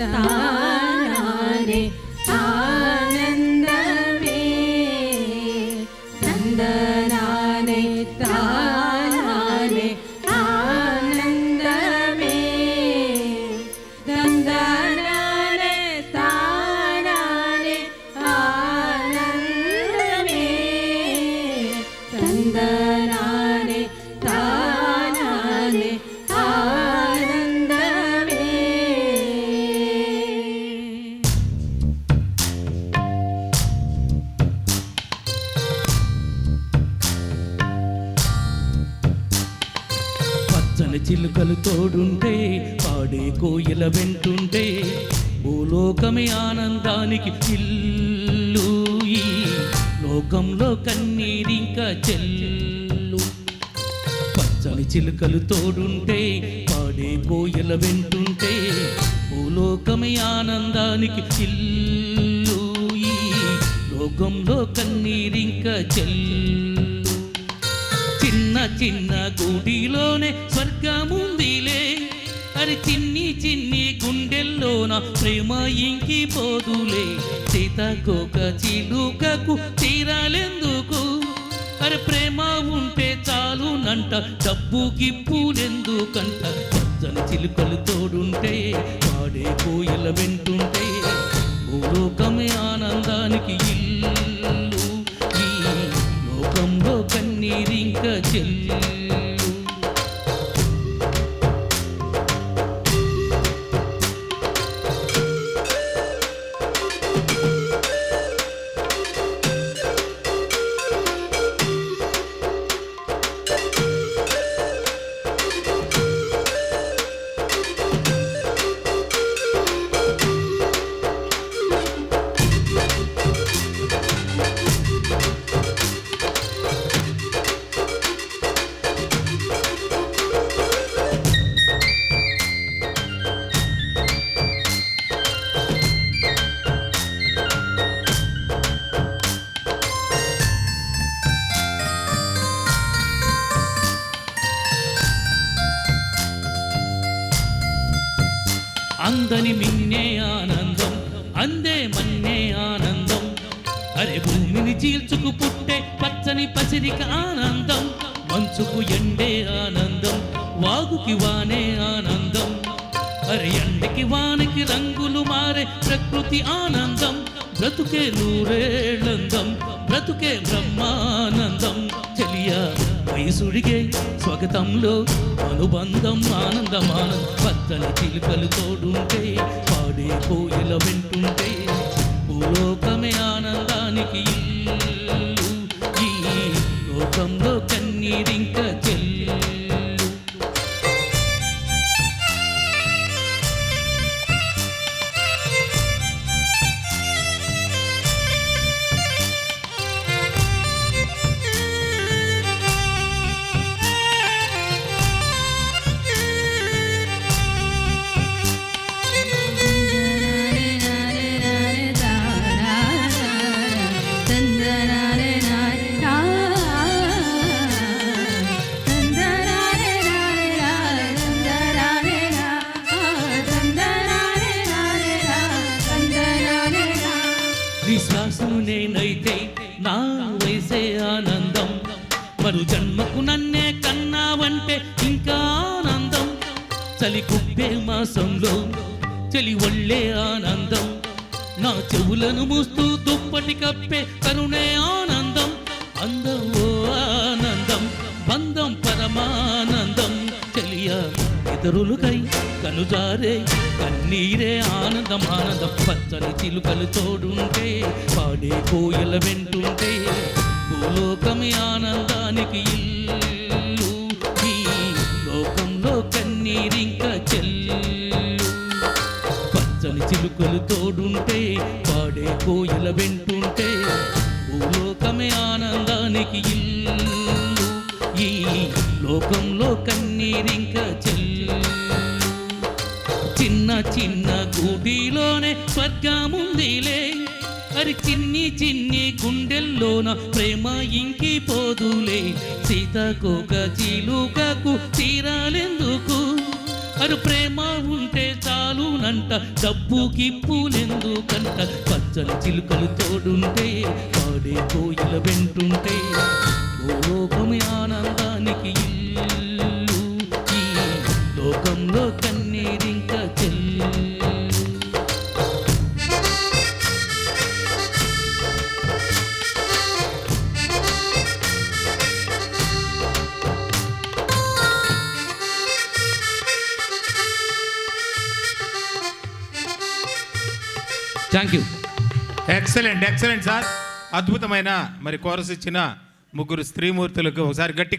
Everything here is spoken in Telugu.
താനാരേ చిలుకలు తోడుంటే పాడే కోయిల వెంటుంటే భూలోకమే ఆనందానికి ఇల్లు ఈ లోకంలో కన్నీరింకా చెల్లు. పచ్చని చిలుకలు తోడుంటే పాడే కోయిల వెంటుంటే భూలోకమే ఆనందానికి ఇల్లు ఈ లోకంలో కన్నీరింకా చెల్లు. చిన్న చిన్న గుడిలోనే స్వర్గముందిలే. అరి చిన్ని చిన్ని గుండెల్లోన ప్రేమ ఇంకిపోదులే. సీతకొక చిలుకకు తీరాలెందుకు? అరే ప్రేమ ఉంటే చాలు నంట డబ్బు గిప్పులెందుకంట? జన చిలుకలు తోడుంటే వాడే కోయిల వెంటుంటే భూలోకమే ఆనందానికి ఇల్లు కన్నీరింక అందని మిన్నే ఆనందం అందే మన్నే ఆనందం. అరే భూమిని చీల్చుకు పుట్టే పచ్చని పసిరిక ఆనందం మంచుకు ఎండే ఆనందం వాగుకి వానే ఆనందం. అరే ఎండకి వానకి రంగులు మారే ప్రకృతి ఆనందం బ్రతుకే నూరేళ్ళందం బ్రతుకే బ్రహ్మానందం. చెలియా వయసుడిగే స్వగతంలో అనుబంధం ఆనందం. ఆనందం చిలుకలు తోడుంటే పాడే కోయిల వింటుంటే భూలోకమే ఆనందానికి ఈ లోకంలో కన్నీరింక చెల్లు. ఆనందం. మరు జన్మకు నన్నే కన్నావంటే ఇంకా ఆనందం. చలి కుప్పే మాసంలో చలి ఒళ్ళే ఆనందం. నా చెవులను మూస్తూ దుప్పటి కప్పే కరుణే ఆనందం. అందం ఓ ఆనందం బంధం పరమానందం. చెలియా ఇతరులకై కనుజారే కన్నీరే ఆనందం. ఆనందం పచ్చని చిలుకలు తోడుంటే పాడే కోయల వెంటుంటే. భూలోకమే ఆనందానికి ఇల్లు. ఈ లోకంలో కన్నీరింక చెల్లు. పచ్చని చిలుకలు తోడుంటే పాడే కోయిల వెంటుంటే భూలోకమే ఆనందానికి ఇల్లు. ఈ లోకంలో కన్నీరింక చెల్లు. చిన్న చిన్న గూటిలోనే స్వర్గముందిలే అరి చిన్ని చిన్ని గుండెల్లోన ప్రేమ ఇంకిపోదులే. సీతకోక చిలుకకు తీరాలెందుకు? అరు ప్రేమ ఉంటే చాలునంట డబ్బు కిప్పులెందుకంట పచ్చని చిలుకలు తోడుంటే పాడే కోయిల వెంటుంటే. Thank you excellent excellent sir అద్భుతమైన మరి కోరస్ ఇచ్చిన ముగ్గురు స్త్రీమూర్తులకు ఒకసారి గట్టి